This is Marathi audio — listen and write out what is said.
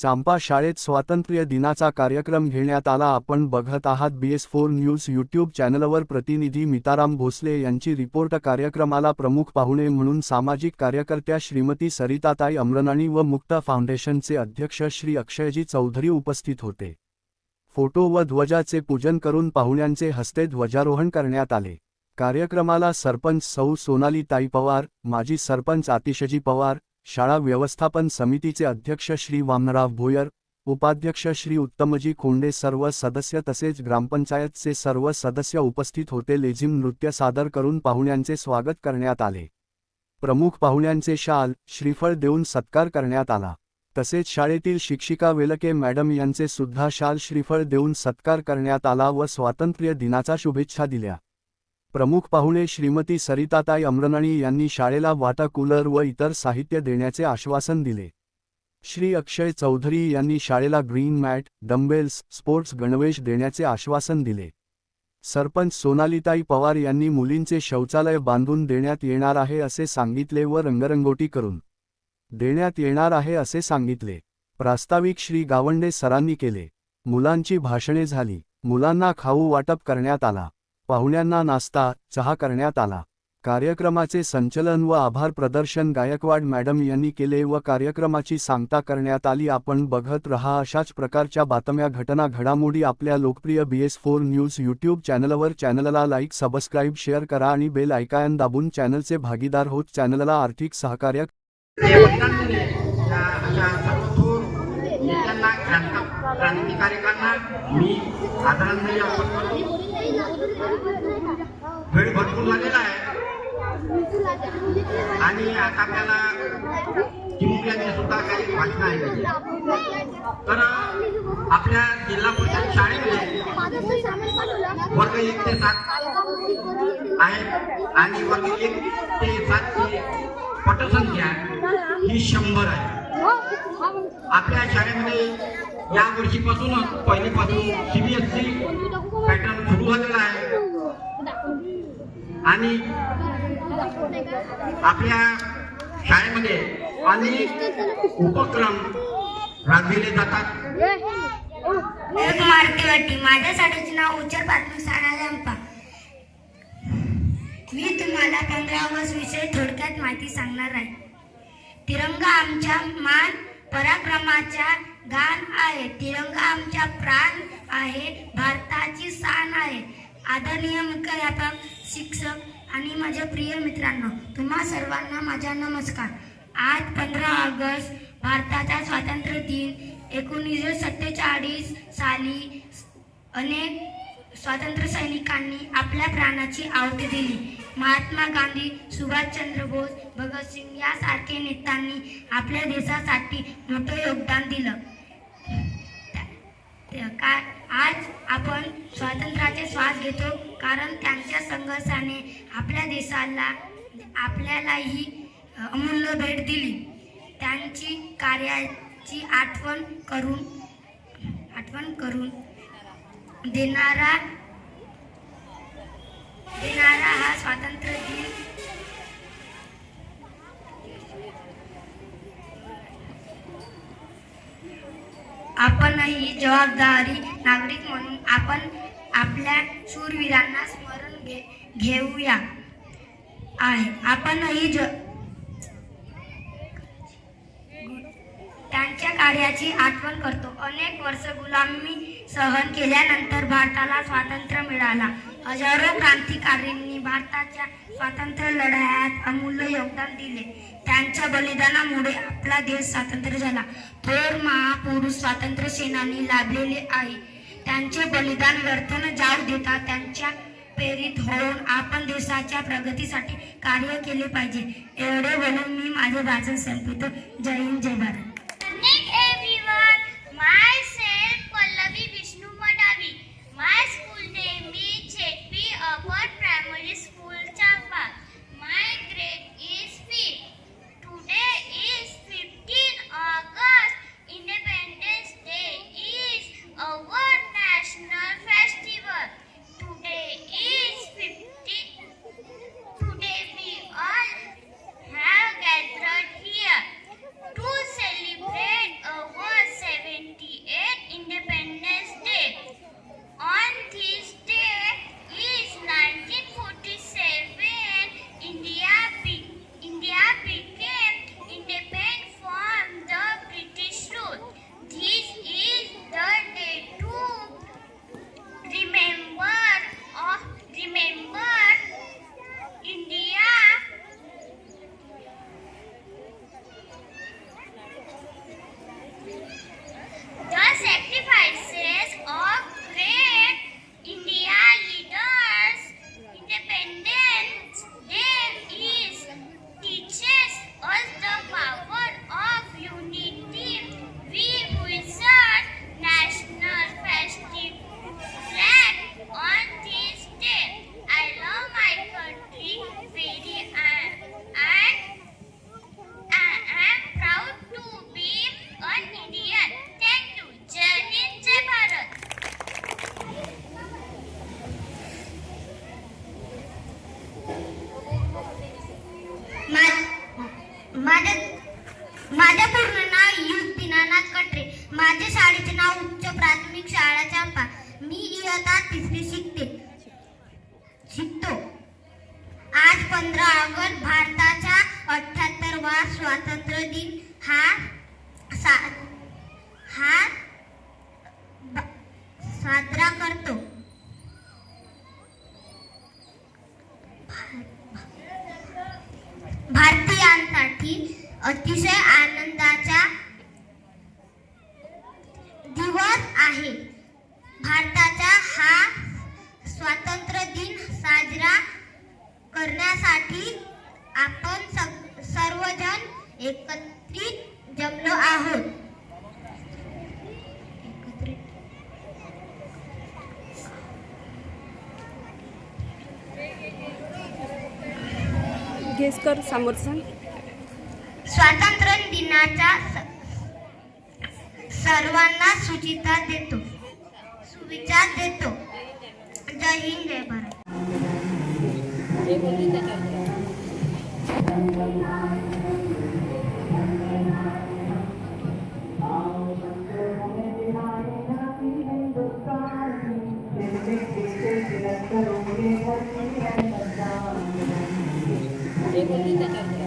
चांपा शाळेत स्वातंत्र्य दिनाचा कार्यक्रम घेण्यात आला. आपण बघत आहात B S four news YouTube चॅनलवर प्रतिनिधी मिताराम भोसले यांची रिपोर्ट. कार्यक्रमाला प्रमुख पाहुणे म्हणून सामाजिक कार्यकर्त्या श्रीमती सरिताताई अमरनाणी व मुक्त फाउंडेशनचे अध्यक्ष श्री अक्षयजी चौधरी उपस्थित होते. फोटो व ध्वजाचे पूजन करून पाहुण्यांचे हस्ते ध्वजारोहण करण्यात आले. कार्यक्रमाला सरपंच सौ सोनाली ताई पवार माजी सरपंच आतिशजी पवार शाळा व्यवस्थापन समितीचे अध्यक्ष श्री वामनराव भोयर उपाध्यक्ष श्री उत्तमजी खोंडे सर्व सदस्य तसेच ग्रामपंचायतचे सर्व सदस्य उपस्थित होते. लेझिम नृत्य सादर करून पाहुण्यांचे स्वागत करण्यात आले. प्रमुख पाहुण्यांचे शाल श्रीफळ देऊन सत्कार करण्यात आला. तसेच शाळेतील शिक्षिका वेलके मॅडम यांचे सुद्धा शाल श्रीफळ देऊन सत्कार करण्यात आला व स्वातंत्र्य दिनाचा शुभेच्छा दिल्या. प्रमुख पाहुणे श्रीमती सरिताताई अमरनाणी यांनी शाळेला वाटा कूलर व इतर साहित्य देण्याचे आश्वासन दिले. श्री अक्षय चौधरी यांनी शाळेला ग्रीन मॅट डंबेल्स स्पोर्ट्स गणवेश देण्याचे आश्वासन दिले. सरपंच सोनालीताई पवार यांनी मुलींचे शौचालय बांधून देण्यात येणार आहे असे सांगितले व रंगरंगोटी करून देण्यात येणार आहे असे सांगितले. प्रास्ताविक श्री गावंडे सरांनी केले. मुलांची भाषणे झाली. मुलांना खाऊ वाटप करण्यात आला. पाहुण्यांना नाश्ता चहा करण्यात आला. कार्यक्रमाचे संचलन व आभार प्रदर्शन गायकवाड मॅडम यांनी केले व कार्यक्रमाची सांगता करण्यात आली. आपण बघत रहा अशाच प्रकारच्या बातम्या घटना घडामोडी आपल्या लोकप्रिय B S four news YouTube चॅनलवर. चॅनलला लाईक सबस्क्राईब शेअर करा आणि बेल ऐकायन दाबून चॅनलचे भागीदार होत. चॅनलला आर्थिक सहकार्य देवतांनी मी आदरांजली अर्पण करतो वेळ भरपूर झालेला आहे. आणि आता आपल्याला चिमुकल्यांची सुद्धा काही भाषण आहे. तर आपल्या जिल्हा परिषद शाळेमध्ये वर्ग एक ते सात आहेत आणि वर्ग एक ते सातची पटसंख्या ही शंभर आहे. आपल्या शाळेमध्ये या वर्षीपासूनच पहिलीपासून सीबीएसई पॅटर्न सुरू झालेला आहे. आणि आपल्या शाळेमध्ये अनेक उपक्रम राबविले जातात. एक मार्केवाटी माझ्यासाठीचे नाव उच्चर प्राथमिक शाळा जंपा मी तुम्हाला पंधरा ऑगस्ट विषयी थोडक्यात माहिती सांगणार आहे. तिरंगा आमच्या मान पराक्रमाच्या गान आहे. तिरंगा आमच्या प्राण आहे. भारताची सान आहे. आदरणीय मुख्याध्यापक शिक्षक आणि माझ्या प्रिय मित्रांनो तुम्हा सर्वांना माझा नमस्कार. आज पंधरा ऑगस्ट भारताचा स्वातंत्र्य दिन. एकोणीसशे सत्तेचाळीस साली अनेक स्वातंत्र्य सैनिकांनी आपल्या प्राणाची आहुती दिली. महात्मा गांधी सुभाषचंद्र बोस भगतसिंग यासारखे नेत्यांनी आपल्या देशासाठी मोठं योगदान दिलं. का आज आपण स्वातंत्र्याचे श्वास घेतो कारण त्यांच्या संघर्षाने आपल्या देशाला आपल्यालाही अमूल्य भेट दिली. त्यांची कार्याची आठवण करून आठवण करून देणारा देणारा हा स्वातंत्र्य दिन आपणही जबाबदारी नागरिक म्हणून आपण आपल्या शूरवीरांना स्मरण घे घेऊया आहे. आपणही ज त्यांच्या कार्याची आठवण करतो. अनेक वर्ष गुलामी सहन केल्यानंतर भारताला स्वातंत्र्य मिळाला. हजारो क्रांतिकारींनी भारताच्या स्वातंत्र्य लढ्यात अमूल्य योगदान दिले. त्यांच्या बलिदानामुळे आपला देश स्वातंत्र्य झाला. थोर महापुरुष स्वातंत्र्य सेनानी लाभलेले आहे. त्यांचे बलिदान व्यर्थ न जाऊ देता त्यांच्या प्रेरित होऊन आपण देशाच्या प्रगतीसाठी कार्य केले पाहिजे. एवढे बोलून मी माझे भाषण संपवतो. जय हिंद जय भारत. माझ्या पूर्ण नाव युग दिनानाथ कटरे. माझे शाळेचे नाव उच्च प्राथमिक शाळा चांपा. मी इयत्ता तिसरी शिकते. शिकतो. आज पंधरा ऑगस्ट भारताचा अठ्याहत्तरवा स्वातंत्र्य दिन. हा सा हा साजरा करतो. भारतीयांसाठी अतिशय आनंदाचा दिवस आहे. भारताचा हा स्वातंत्र्य दिन साजरा करण्यासाठी आपण सर्वजण एकत्रित जमलो आहोत. गेस कर समोर सांग स्वातंत्र्य दिनाच्या सर्वांना सुचिता देतो. सुविचार देतो. जय हिंद जय भारत. Thank